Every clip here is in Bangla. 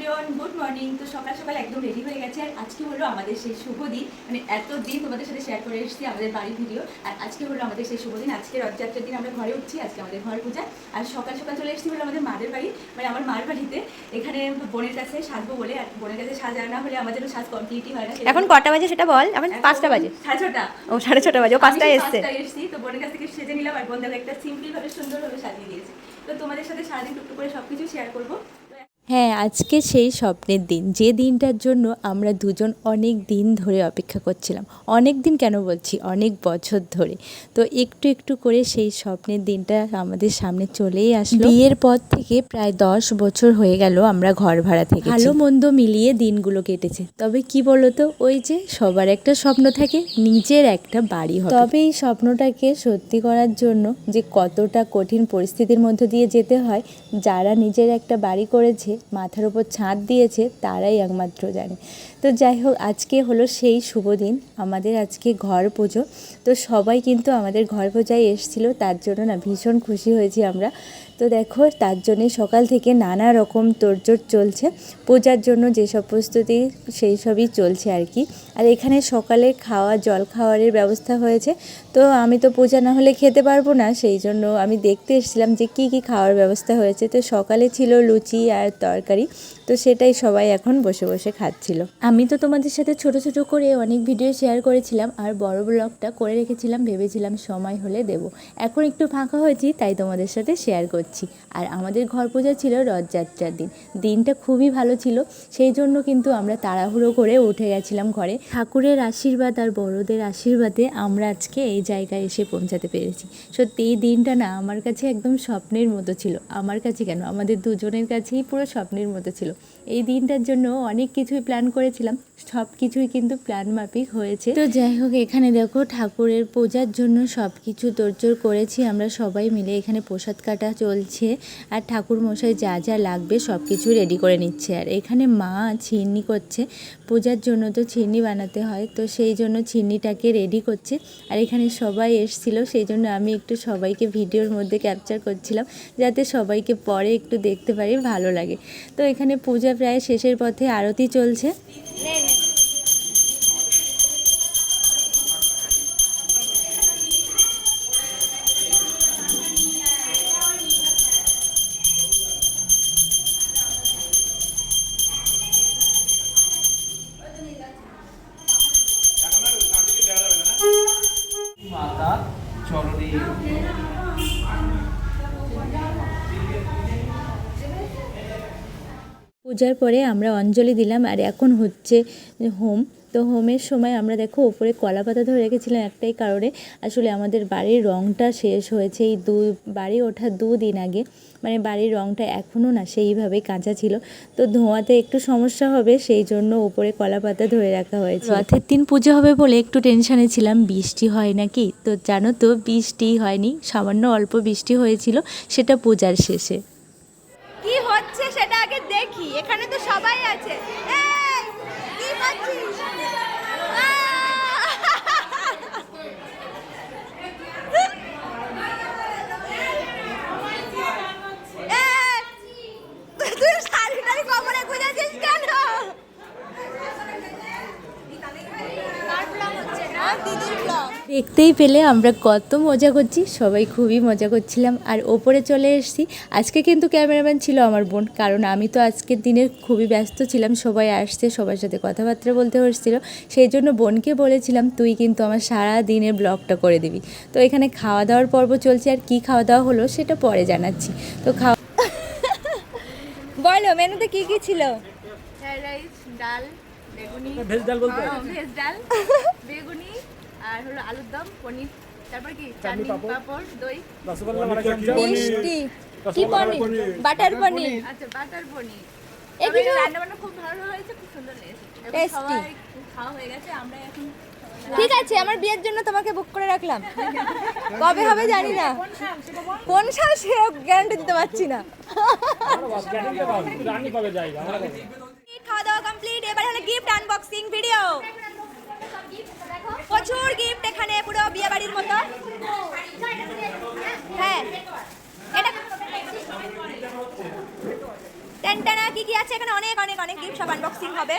Everyone good morning. তো সকাল সকাল একদম রেডি হয়ে গেছে। আর আজকে হলো আমাদের সেই শুভ দিন। মানে এত দিন তোমাদের সাথে শেয়ার করে এসেছি আমাদের বাড়ির ভিডিও আর আজকে হলো আমাদের সেই শুভ দিন। আজকে রথযাত্রার দিন আমরা ঘরে উঠছি আজকে আমাদের ঘর পূজা। আর সকাল সকাল চলে এসেছি হলো আমাদের মাদের বাড়ি। মানে আমার মার বাড়িতে। এখানে বোনের কাছে সাজবো বলে আর বোনের কাছে সাজা না হলে আমাদেরও সাজ কমপ্লিটই হয় না এখন কটা বাজে সেটা বল? এখন পাঁচটা বাজে। সাড়ে ছটা। ও সাড়ে ছটা বাজে। ও পাঁচটায় এসছে। তো বোনের কাছ থেকে সেজে নিলাম। আর বোন একটা সিম্পল ভাবে সুন্দরভাবে সাজিয়ে দিয়েছে। তো তোমাদের সাথে সারাদিন টুকটু করে সবকিছু শেয়ার করব। হ্যাঁ আজকে সেই স্বপ্নের দিন। যে দিনটার জন্য আমরা দুজন অনেক দিন ধরে অপেক্ষা করছিলাম। অনেক দিন কেন বলছি? অনেক বছর ধরে। তো একটু একটু করে সেই স্বপ্নের দিনটা আমাদের সামনে চলেই আসলো। বিয়ের পর থেকে প্রায় দশ বছর হয়ে গেল আমরা ঘর ভাড়া থেকে ভালো মন্দ মিলিয়ে দিনগুলো কেটেছে। তবে কি বলতো? ওই যে সবার একটা স্বপ্ন থাকে নিজের একটা বাড়ি হবে। তবে এই স্বপ্নটাকে সত্যি করার জন্য যে কতটা কঠিন পরিস্থিতির মধ্য দিয়ে যেতে হয় যারা নিজের একটা বাড়ি করেছে মাথার উপর ছাদ দিয়েছে, তারাই একমাত্র জানে। তো যাই হোক, আজকে হলো সেই শুভ দিন, আমাদের আজকে ঘর পুজো। তো সবাই কিন্তু আমাদের ঘর পূজায় এসেছিল, তার জন্য না ভীষণ খুশি হয়েছি আমরা। তো দেখো, তার জন্যে সকাল থেকে নানা রকম তোড়জোড় চলছে। পূজার জন্য যেসব প্রস্তুতি, সেই সবই চলছে আর কি। আর এখানে সকালে খাওয়া, জল খাওয়ারের ব্যবস্থা হয়েছে। তো আমি তো পূজা না হলে খেতে পারব না, সেই জন্য আমি দেখতে এসেছিলাম যে কি কি খাওয়ার ব্যবস্থা হয়েছে। তো সকালে ছিল লুচি আর তরকারি, তো সেটাই সবাই এখন বসে বসে খাচ্ছিল। আমি তো তোমাদের সাথে ছোট ছোট করে অনেক ভিডিও শেয়ার করেছিলাম আর বড় ব্লগটা করে রেখেছিলাম, ভেবেছিলাম সময় হলে দেব। এখন একটু ফাঁকা হয়েছি, তাই তোমাদের সাথে শেয়ার করছি। আর আমাদের ঘর পূজা ছিল রথযাত্রার দিন। দিনটা খুবই ভালো ছিল, সেই জন্য কিন্তু আমরা তাড়াহুড়ো করে উঠে গেছিলাম ঘরে। ঠাকুরের আশীর্বাদ আর বড়দের আশীর্বাদে আমরা আজকে এই জায়গায় এসে পৌঁছাতে পেরেছি। সত্যি এই দিনটা না আমার কাছে একদম স্বপ্নের মতো ছিল। আমার কাছে কেন? আমাদের দুজনের কাছেই পুরো স্বপ্নের মতো ছিল। এই দিনটার জন্য অনেক কিছুই প্ল্যান করেছিলাম। সব কিছুই কিন্তু প্ল্যান মাফিক হয়েছে। তো যাই হোক, এখানে দেখো ঠাকুরের পূজার জন্য সব কিছু তোড়জোড় করেছি। আমরা সবাই মিলে এখানে প্রসাদ কাটা চলছে আর ঠাকুর মশাই যা যা লাগবে সব কিছু রেডি করে নিচ্ছে। আর এখানে মা ছিন্নি করছে। পূজার জন্য তো ছিন্নি বানাতে হয়। তো সেই জন্য চিনিটাকে রেডি করছি। আর এখানে সবাই এসছিল, সেই জন্য আমি একটু সবাইকে ভিডিওর মধ্যে ক্যাপচার করছিলাম, যাতে সবাইকে পরে একটু দেখতে পারি, ভালো লাগে। তো এখানে পূজা প্রায় শেষের পথে আরতি চলছে। পূজার পরে আমরা অঞ্জলি দিলাম আর এখন হচ্ছে হোম। তো হোমের সময় আমরা দেখো ওপরে কলা পাতা ধরে রেখেছিলাম একটাই কারণে। আসলে আমাদের বাড়ির রঙটা শেষ হয়েছে। এই দু বাড়ি ওঠার দুদিন আগে। মানে বাড়ির রঙটা এখনও না সেইভাবে কাঁচা ছিল। তো ধোঁয়াতে একটু সমস্যা হবে সেই জন্য ওপরে কলা পাতা ধরে রাখা হয়েছে। রথের দিন পুজো হবে বলে একটু টেনশানে ছিলাম। বৃষ্টি হয় নাকি? তো জানো তো বৃষ্টি হয়নি। সামান্য অল্প বৃষ্টি হয়েছিল সেটা পূজার শেষে। কি হচ্ছে সেটা আগে দেখি। এখানে তো সবাই আছে। এই, কি দেখতেই পেলে আমরা কত মজা করছি সবাই খুবই মজা করছিলাম। আর ওপরে চলে এসেছি। আজকে কিন্তু ক্যামেরাম্যান ছিল আমার বোন কারণ আমি তো আজকের দিনে খুবই ব্যস্ত ছিলাম সবাই আসছে সবার সাথে কথাবার্তা বলতে হচ্ছিল। সেই জন্য বোনকে বলেছিলাম তুই কিন্তু আমার সারা দিনের ব্লগটা করে দিবি। তো এখানে খাওয়া দাওয়ার পর্ব চলছে আর কি খাওয়া দাওয়া হলো সেটা পরে জানাচ্ছি। তো খাওয়া বলো মেনুতে কি কি ছিল? ফ্রাইড রাইস ডাল বেগুনি। ভেজ ডাল বলতে হ্যাঁ, ভেজ ডাল। বেগুনি আর হলো আলুর দম পনির তারপর কি? চাটনি পাঁপড়। দই। মিষ্টি। কি পনির? বাটার পনির। আচ্ছা বাটার পনির। এ কিছু- রান্না বান্না খুব ভালো হয়েছে খুব সুন্দর লেগেছে। এবং Tasty. সবাই খাওয়া হয়ে গেছে আমরা এখন ঠিক আছে আমার বিয়ের জন্য তোমাকে বুক করে রাখলাম। কবে হবে জানি না। কোন সাল সে গ্যারান্টি দিতে পারছি না। খাওয়া দাওয়া কমপ্লিট এবার হলো গিফট আনবক্সিং ভিডিও প্রচুর গিফট এখানে পুরো বিয়ে বাড়ির মতো কি কি আছে? এখানে অনেক অনেক অনেক গিফট সব আনবক্সিং হবে।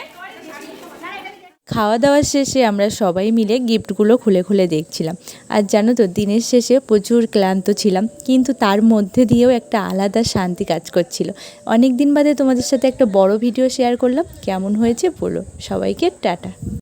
খাওয়া দাওয়ার শেষে আমরা সবাই মিলে গিফটগুলো খুলে খুলে দেখছিলাম। আর জানো তো, দিনের শেষে প্রচুর ক্লান্ত ছিলাম, কিন্তু তার মধ্যে দিয়েও একটা আলাদা শান্তি কাজ করছিল। অনেক দিন বাদে তোমাদের সাথে একটা বড় ভিডিও শেয়ার করলাম। কেমন হয়েছে বলো। সবাইকে টাটা।